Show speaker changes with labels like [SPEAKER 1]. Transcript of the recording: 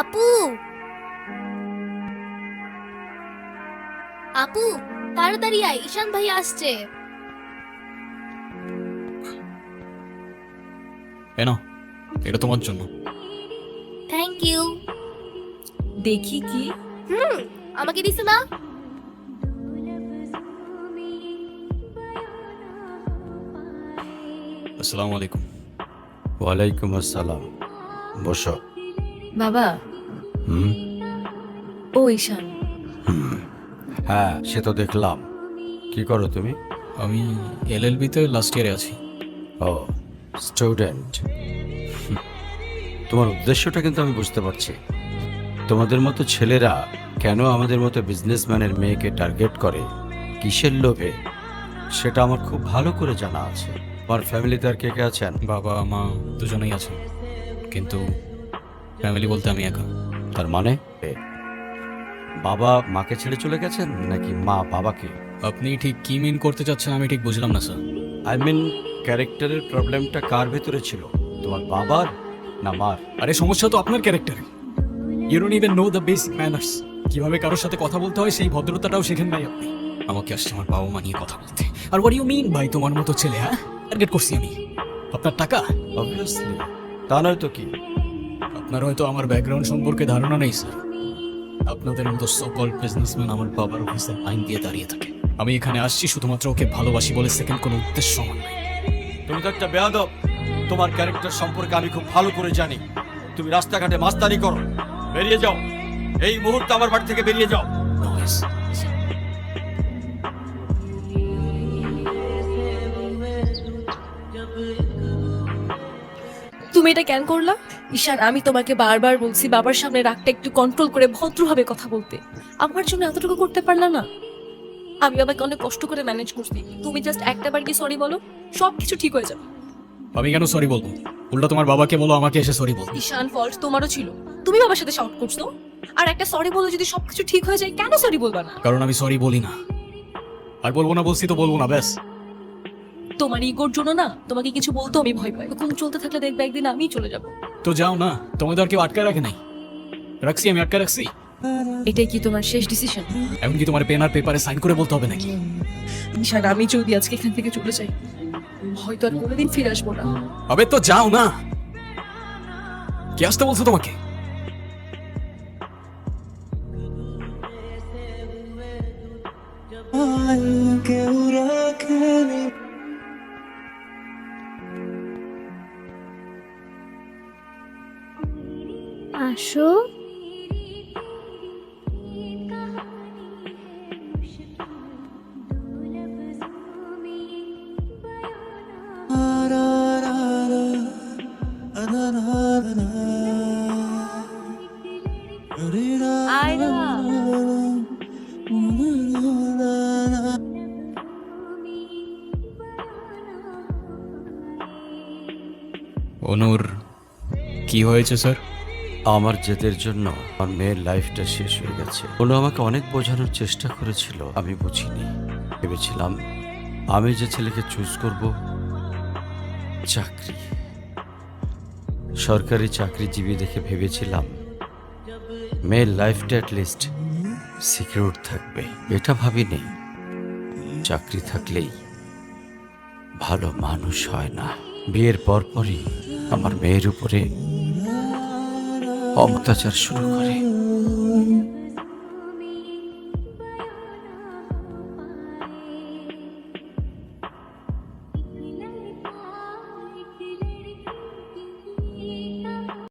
[SPEAKER 1] আপু। আপু তাড়াতাড়ি আয় ঈশান ভাই আসছে।
[SPEAKER 2] এ নাও এটা তোমার জন্য।
[SPEAKER 1] থ্যাংক ইউ
[SPEAKER 3] দেখি কি?
[SPEAKER 1] হুম আমাকে দিছে না?
[SPEAKER 2] আসসালামু আলাইকুম।
[SPEAKER 4] ওয়ালাইকুম আসসালাম। বসো।
[SPEAKER 3] বাবা।
[SPEAKER 4] হুম?
[SPEAKER 3] ও ঈশান।
[SPEAKER 4] হ্যাঁ সে তো দেখলাম। কি করো তুমি?
[SPEAKER 2] আমি এলএলবিতে লাস্ট ইয়ারে আছি।
[SPEAKER 4] ও স্টুডেন্ট তোমার উদ্দেশ্যটা কিন্তু আমি বুঝতে পারছি। তোমাদের মতো ছেলেরা কেন আমাদের মতো বিজনেসম্যানের মেয়েকে টার্গেট করে? কিসের লোভে? সেটা আমার খুব ভালো করে জানা আছে। আমার ফ্যামিলিতে আর কে কে আছেন?
[SPEAKER 2] বাবা মা দুজনেই আছেন কিন্তু ফ্যামিলি বলতে আমি একা।
[SPEAKER 4] তার মানে? এ, বাবা মাকে ছেড়ে চলে গেছেন নাকি মা বাবাকে?
[SPEAKER 2] আপনি ঠিক কি মিন করতে চাচ্ছেন আমি ঠিক বুঝলাম না স্যার
[SPEAKER 4] আই মিন ক্যারেক্টারের প্রবলেমটা কার ভেতরে ছিল? তোমার বাবার না মার?
[SPEAKER 2] আরে সমস্যা তো আপনার ক্যারেক্টারে you don't even know the basic manners কীভাবে কারোর সাথে কথা বলতে হয় সেই ভদ্রতাটাও শেখেন নাই আপনি। আমাকে আসছে আমার বাবা মা নিয়ে কথা বলতে। আর হোয়াট ইউ মিন ভাই তোমার মতো ছেলে হ্যাঁ? টার্গেট করছি আমি। আপনার টাকা?
[SPEAKER 4] অবভিয়াসলি তা নয় তো কি?
[SPEAKER 2] আপনার হয়তো আমার ব্যাকগ্রাউন্ড সম্পর্কে ধারণা নেই স্যার আপনাদের মতো সকল বিজনেসম্যান আমার বাবার অফিসে আইন দিয়ে দাঁড়িয়ে থাকে। আমি এখানে আসছি শুধুমাত্র ওকে ভালোবাসি বলে সেকেন্ড কোনো উদ্দেশ্য আমার নাই।
[SPEAKER 4] তুমি তো একটা বেয়াদব। তোমার ক্যারেক্টার সম্পর্কে আমি খুব ভালো করে জানি। তুমি রাস্তাঘাটে মাস্তানি করো। বেরিয়ে যাও। এই মুহূর্তে আমার বাড়ি থেকে বেরিয়ে যাও।
[SPEAKER 3] তুমি এটা কেন করলা? ঈশান আমি তোমাকে বারবার বলছি বাবার সামনে রাগটা একটু কন্ট্রোল করে ভদ্রভাবে কথা বলতে। আমার জন্য এতটুকু করতে পারলা না? আমি বাবাকে অনেক কষ্ট করে ম্যানেজ করছি। তুমি জাস্ট একটা বার কি সরি বলো? সব কিছু ঠিক হয়ে যাবে।
[SPEAKER 2] আমি কেন সরি বলব? উল্টা তোমার বাবাকে বলো আমাকে এসে সরি বল
[SPEAKER 3] ঈশান ফল্ট তোমারও ছিল। তুমি বাবার সাথে শাউট করছ? আর একটা সরি বলো যদি সবকিছু ঠিক হয়ে যায় কেন সরি বলবা না?
[SPEAKER 2] কারণ আমি সরি বলি না। আর বলব না বলছি তো বলব না ব্যাস।
[SPEAKER 3] তোমার ইগোর জন্য না তোমাকে কিছু বলতে আমি ভয় পাই। এরকম চলতে থাকলে দেখবে একদিন আমিই চলে যাব।
[SPEAKER 2] তো যাও না তোমাদের আর কেউ আটকায় রাখে নাই। রাখছি আমি আটকে রাখছি।
[SPEAKER 3] এটাই কি তোমার শেষ ডিসিশন
[SPEAKER 2] এমনকি তোমার পেন আর পেপারে সাইন করে বলতে হবে নাকি?
[SPEAKER 3] ঈশান আমি যদি আজকে এখান থেকে চলে যাই হয়তো আর কোনোদিন ফিরে আসব না।
[SPEAKER 2] আবে তো যাও না। কে আসতে বলছো তোমাকে?
[SPEAKER 1] আসো।
[SPEAKER 2] অনুর কি হয়েছে স্যার?
[SPEAKER 4] আমার জেদের জন্য আমার মেয়ের লাইফটা শেষ হয়ে গেছে। ওনো আমাকে অনেক বোঝানোর চেষ্টা করেছিল, আমি বুঝিনি। ভেবেছিলাম, আমি যে ছেলেকে চুজ করব, চাকরি। সরকারি চাকরিজীবী দেখে ভেবেছিলাম, মেয়ের লাইফটা লিস্ট সিকিউর থাকবে। এটা ভাবিনি, চাকরি থাকলেই ভালো মানুষ হয় না। বিয়ের পরপরই আমার মেয়ের উপরে অত্যাচার শুরু করে।